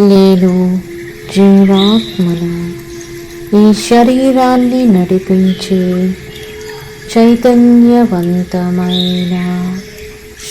నేను జీవాత్మను ఈ శరీరాన్ని నడిపించే చైతన్యవంతమైన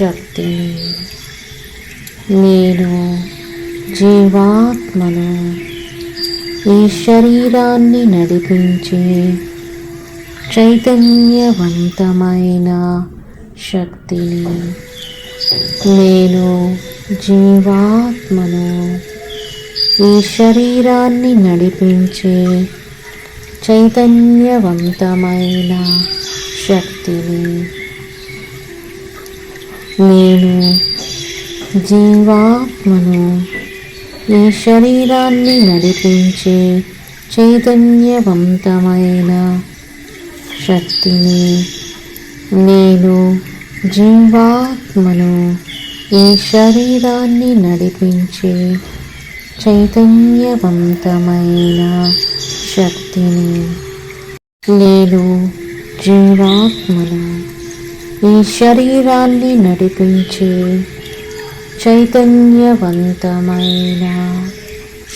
శక్తిని నేను జీవాత్మను. ఈ శరీరాన్ని నడిపించే చైతన్యవంతమైన శక్తిని. నేను జీవాత్మను. ఈ శరీరాన్ని నడిపించే చైతన్యవంతమైన శక్తిని నేను జీవాత్మను ఈ శరీరాన్ని నడిపించే చైతన్యవంతమైన శక్తిని నేను జీవాత్మను ఈ శరీరాన్ని నడిపించే చైతన్యవంతమైన శక్తిని నేను జీవాత్మను ఈ శరీరాన్ని నడిపించే చైతన్యవంతమైన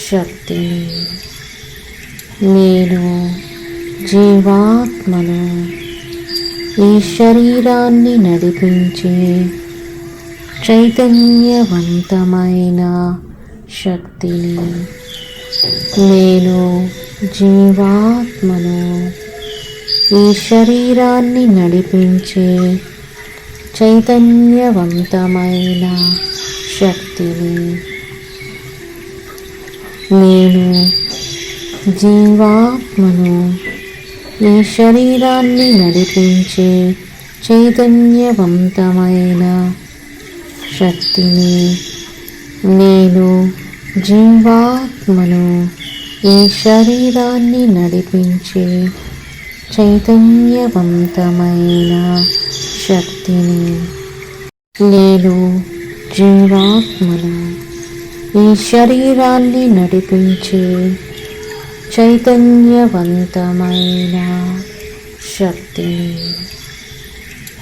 శక్తిని నేను జీవాత్మను ఈ శరీరాన్ని నడిపించే చైతన్యవంతమైన శక్తిని నేను జీవాత్మను. ఈ శరీరాన్ని నడిపించే చైతన్యవంతమైన శక్తిని నేను జీవాత్మను. ఈ శరీరాన్ని నడిపించే చైతన్యవంతమైన శక్తిని నేను జీవాత్మను ఈ శరీరాన్ని నడిపించే చైతన్యవంతమైన శక్తిని. నేను జీవాత్మను ఈ శరీరాన్ని నడిపించే చైతన్యవంతమైన శక్తిని.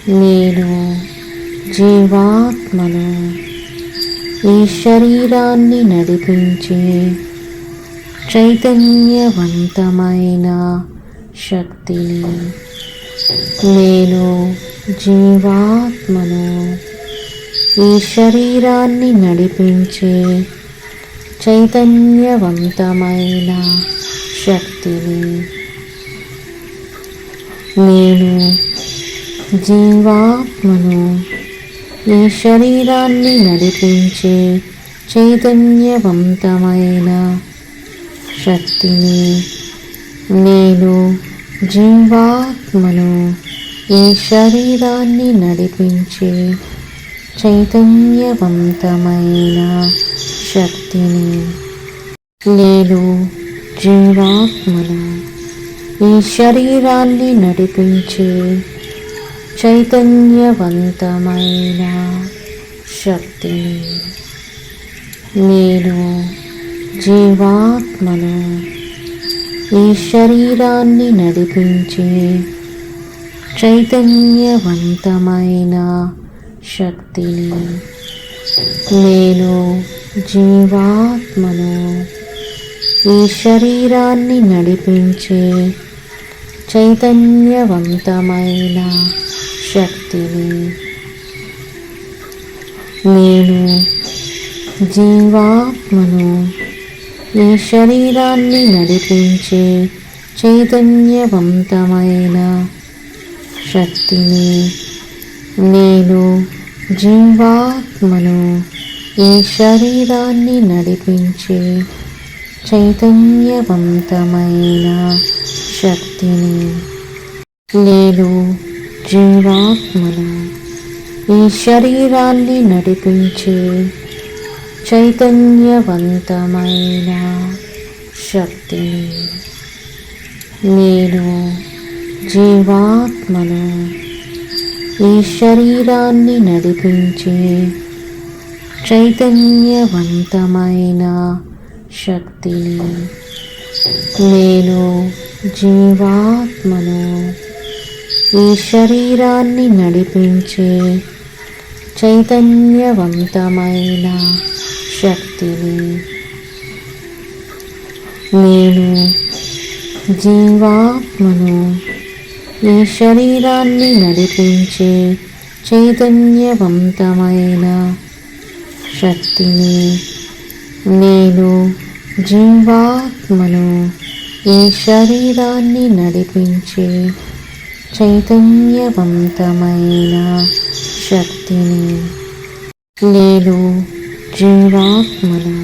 నేను జీవాత్మను ఈ శరీరాన్ని నడిపించే చైతన్యవంతమైన శక్తిని నేను జీవాత్మను ఈ శరీరాన్ని నడిపించే చైతన్యవంతమైన శక్తిని. నేను జీవాత్మను ఈ శరీరాన్ని నడిపించే చైతన్యవంతమైన శక్తిని నేను జీవాత్మను ఈ శరీరాన్ని నడిపించే చైతన్యవంతమైన శక్తిని నేను జీవాత్మను ఈ శరీరాన్ని నడిపించే చైతన్యవంతమైన శక్తిని నేను జీవాత్మను ఈ శరీరాన్ని నడిపించే చైతన్యవంతమైన శక్తిని నేను జీవాత్మను ఈ శరీరాన్ని నడిపించే చైతన్యవంతమైన శక్తిని నేను జీవాత్మను ఈ శరీరాన్ని నడిపించే చైతన్యవంతమైన శక్తిని నేను జీవాత్మను ఈ శరీరాన్ని నడిపించే చైతన్యవంతమైన శక్తిని నేను జీవాత్మను ఈ శరీరాన్ని నడిపించే చైతన్యవంతమైన శక్తిని నేను జీవాత్మను ఈ శరీరాన్ని నడిపించే చైతన్యవంతమైన శక్తిని నేను జీవాత్మను ఈ శరీరాన్ని నడిపించే చైతన్యవంతమైన శక్తిని నేను జీవాత్మను ఈ శరీరాన్ని నడిపించే చైతన్యవంతమైన శక్తిని నేను జీవాత్మను ఈ శరీరాన్ని నడిపించే చైతన్యవంతమైన శక్తిని నేను జీవాత్మను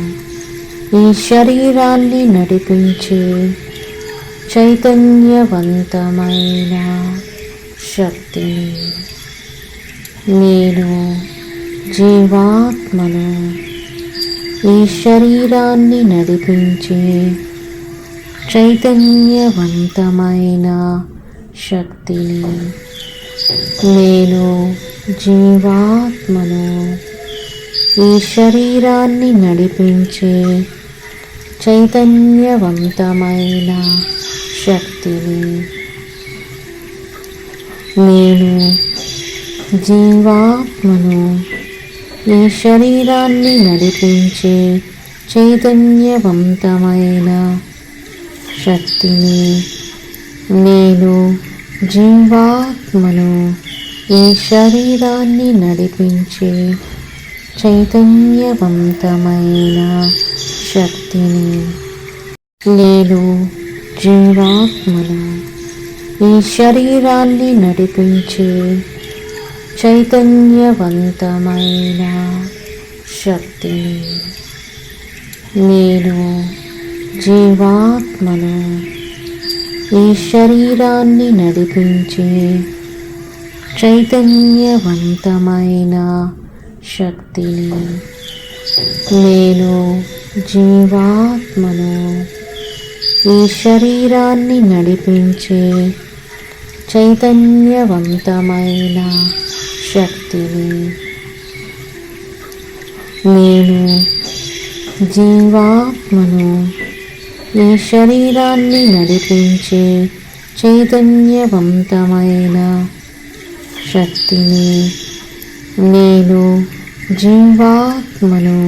ఈ శరీరాన్ని నడిపించే చైతన్యవంతమైన శక్తిని నేను జీవాత్మను ఈ శరీరాన్ని నడిపించే చైతన్యవంతమైన శక్తిని నేను జీవాత్మను ఈ శరీరాన్ని నడిపించే చైతన్యవంతమైన శక్తిని. నేను జీవాత్మను ఈ శరీరాన్ని నడిపించే చైతన్యవంతమైన శక్తిని. నేను జీవాత్మను ఈ శరీరాన్ని నడిపించే చైతన్యవంతమైన శక్తిని. నేను జీవాత్మను ఈ శరీరాన్ని నడిపించే చైతన్యవంతమైన శక్తిని. నేను జీవాత్మను ఈ శరీరాన్ని నడిపించే చైతన్యవంతమైన శక్తిని నేను జీవాత్మను ఈ శరీరాన్ని నడిపించే చైతన్యవంతమైన శక్తిని నేను జీవాత్మను ఈ శరీరాన్ని నడిపించే చైతన్యవంతమైన శక్తిని నేను జీవాత్మను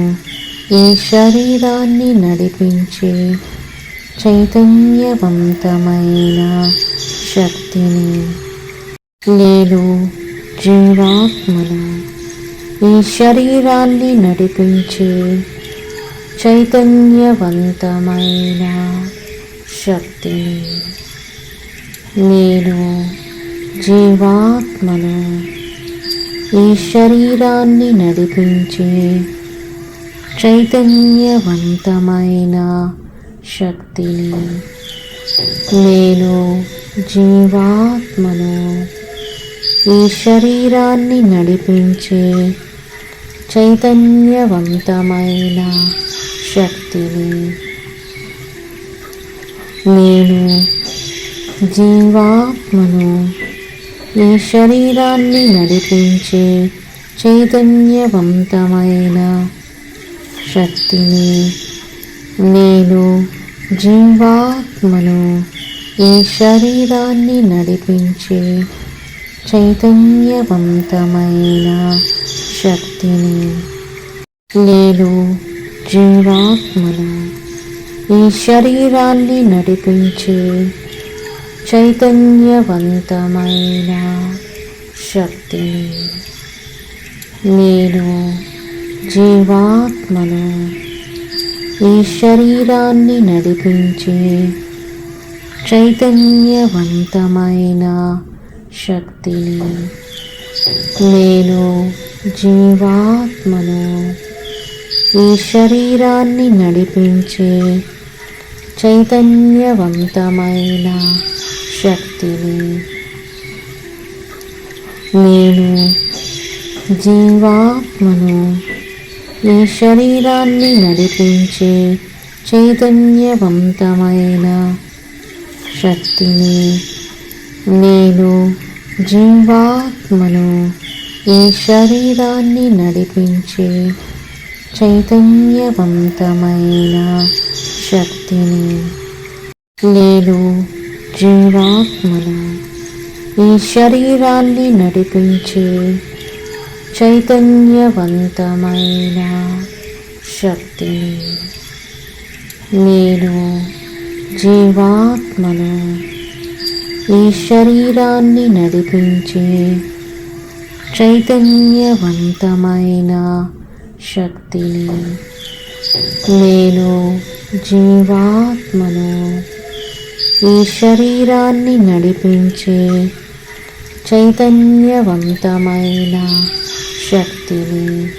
ఈ శరీరాన్ని నడిపించే చైతన్యవంతమైన శక్తిని నేను జీవాత్మను ఈ శరీరాన్ని నడిపించే చైతన్యవంతమైన శక్తిని నేను జీవాత్మను ఈ శరీరాన్ని నడిపించే చైతన్యవంతమైన శక్తిని నేను జీవాత్మను ఈ శరీరాన్ని నడిపించే చైతన్యవంతమైన శక్తిని నేను జీవాత్మను ఈ శరీరాన్ని నడిపించే చైతన్యవంతమైన శక్తిని నేను జీవాత్మను ఈ శరీరాన్ని నడిపించే చైతన్యవంతమైన శక్తిని నేను జీవాత్మను ఈ శరీరాన్ని నడిపించే చైతన్యవంతమైన శక్తిని నేను జీవాత్మను ఈ శరీరాన్ని నడిపించే చైతన్యవంతమైన శక్తిని నేను జీవాత్మను ఈ శరీరాన్ని నడిపించే చైతన్యవంతమైన శక్తిని నేను జీవాత్మను ఈ శరీరాన్ని నడిపించే చైతన్యవంతమైన శక్తిని నేను జీవాత్మను ఈ శరీరాన్ని నడిపించే చైతన్యవంతమైన శక్తిని నేను జీవాత్మను ఈ శరీరాన్ని నడిపించే చైతన్యవంతమైన శక్తిని నేను జీవాత్మను ఈ శరీరాన్ని నడిపించే చైతన్యవంతమైన శక్తిని నేను జీవాత్మను. ఈ శరీరాన్ని నడిపించే చైతన్యవంతమైన శక్తిని.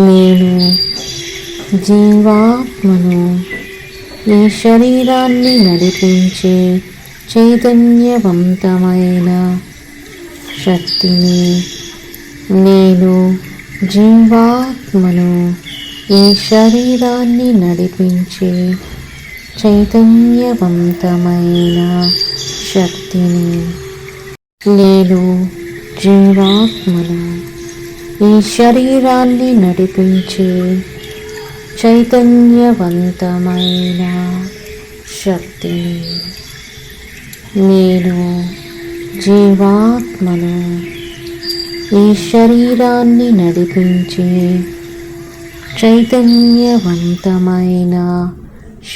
నేను జీవాత్మను. ఈ శరీరాన్ని నడిపించే చైతన్యవంతమైన శక్తిని. నేను జీవాత్మను ఈ శరీరాన్ని నడిపించే చైతన్యవంతమైన శక్తిని నేను జీవాత్మను ఈ శరీరాన్ని నడిపించే చైతన్యవంతమైన శక్తిని నేను జీవాత్మను ఈ శరీరాన్ని నడిపించే చైతన్యవంతమైన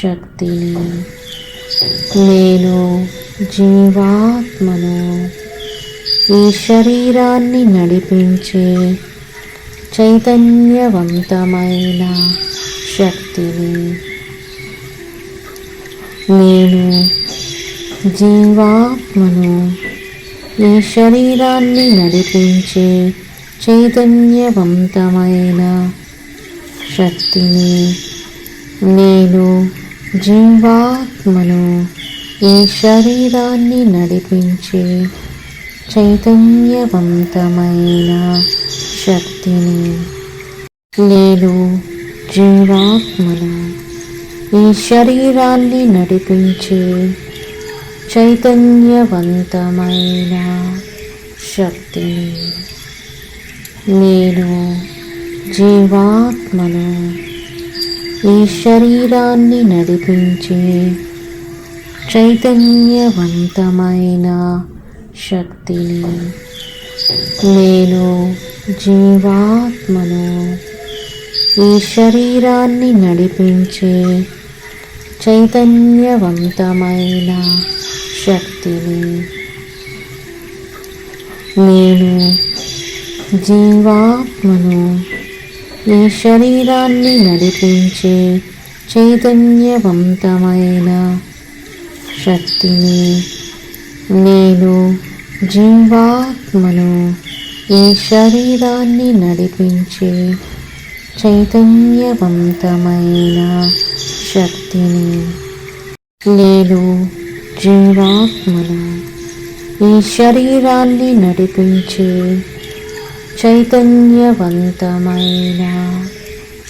శక్తిని నేను జీవాత్మను ఈ శరీరాన్ని నడిపించే చైతన్యవంతమైన శక్తిని నేను జీవాత్మను ఈ శరీరాన్ని నడిపించే చైతన్యవంతమైన శక్తిని నేను జీవాత్మను ఈ శరీరాన్ని నడిపించే చైతన్యవంతమైన శక్తిని నేను జీవాత్మను ఈ శరీరాన్ని నడిపించే చైతన్యవంతమైన శక్తిని నేను జీవాత్మను ఈ శరీరాన్ని నడిపించే చైతన్యవంతమైన శక్తిని నేను జీవాత్మను ఈ శరీరాన్ని నడిపించే చైతన్యవంతమైన శక్తిని నేను జీవాత్మను ఈ శరీరాన్ని నడిపించే చైతన్యవంతమైన శక్తిని నేను జీవాత్మను ఈ శరీరాన్ని నడిపించే చైతన్యవంతమైన శక్తిని నేను జీవాత్మను ఈ శరీరాన్ని నడిపించే చైతన్యవంతమైన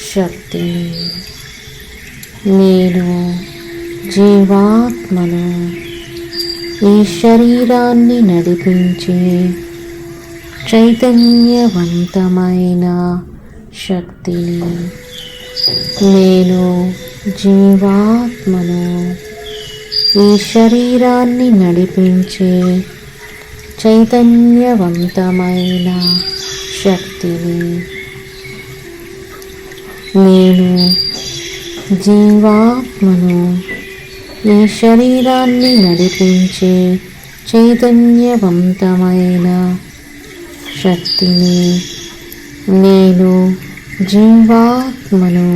శక్తిని నేను జీవాత్మను ఈ శరీరాన్ని నడిపించే చైతన్యవంతమైన శక్తిని నేను జీవాత్మను ఈ శరీరాన్ని నడిపించే చైతన్యవంతమైన శక్తిని నేను జీవాత్మను ఈ శరీరాన్ని నడిపించే చైతన్యవంతమైన శక్తిని నేను జీవాత్మను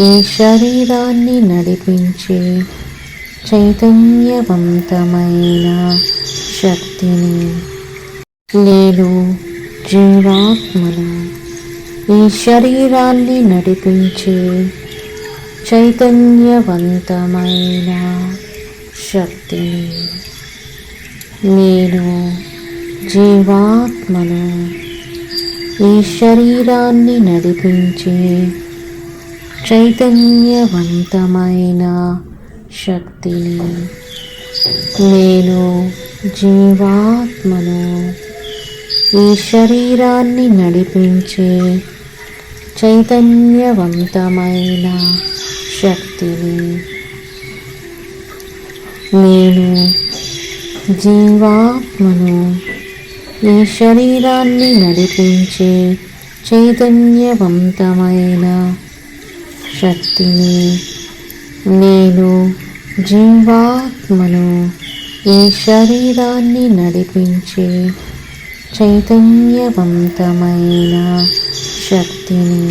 ఈ శరీరాన్ని నడిపించే చైతన్యవంతమైన శక్తిని నేను జీవాత్మను ఈ శరీరాన్ని నడిపించే చైతన్యవంతమైన శక్తిని నేను జీవాత్మను ఈ శరీరాన్ని నడిపించే చైతన్యవంతమైన శక్తిని నేను జీవాత్మను. ఈ శరీరాన్ని నడిపించే చైతన్యవంతమైన శక్తిని నేను జీవాత్మను. ఈ శరీరాన్ని నడిపించే చైతన్యవంతమైన శక్తిని నేను జీవాత్మను ఈ శరీరాన్ని నడిపించే చైతన్యవంతమైన శక్తిని